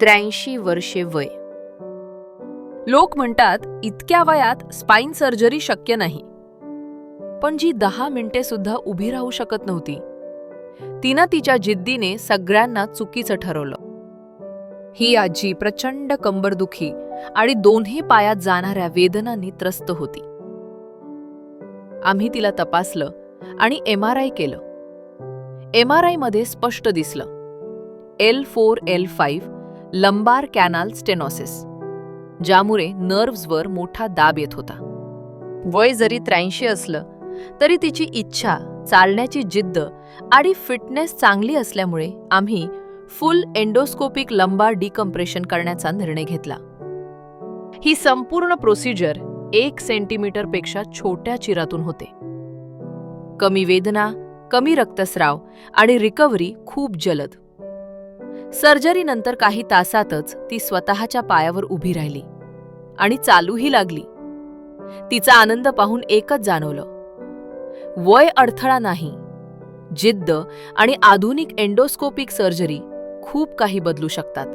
त्र्याऐंशी वर्षे वय. लोक म्हणतात इतक्या वयात स्पाइन सर्जरी शक्य नाही. पण जी दहा मिनिटे सुद्धा उभी राहू शकत नव्हती तिनं तिच्या जिद्दीने सगळ्यांना चुकीचं ठरवलं. ही आजी प्रचंड कंबरदुखी आणि दोन्ही पायात जाणाऱ्या वेदनांनी त्रस्त होती. आम्ही तिला तपासलं आणि एम आर आय केलं. एम आर आयमध्ये स्पष्ट दिसलं. L four L five lumbar canal stenosis ज्यामुळे नर्व्हजवर मोठा दाब येत होता. वय जरी त्र्याऐंशी असलं तरी तिची इच्छा चालण्याची जिद्द आणि फिटनेस चांगली असल्यामुळे आम्ही फुल एंडोस्कोपिक लंबार डिकम्प्रेशन करण्याचा निर्णय घेतला. ही संपूर्ण प्रोसिजर एक सेंटीमीटरपेक्षा छोट्या चिरातून होते. कमी वेदना कमी रक्तस्राव आणि रिकव्हरी खूप जलद. सर्जरीनंतर काही तासातच ती स्वतःच्या पायावर उभी राहिली आणि चालूही लागली. तिचा आनंद पाहून एकच जाणवलं. वय अडथळा नाही. जिद्द आणि आधुनिक एंडोस्कोपिक सर्जरी खूप काही बदलू शकतात.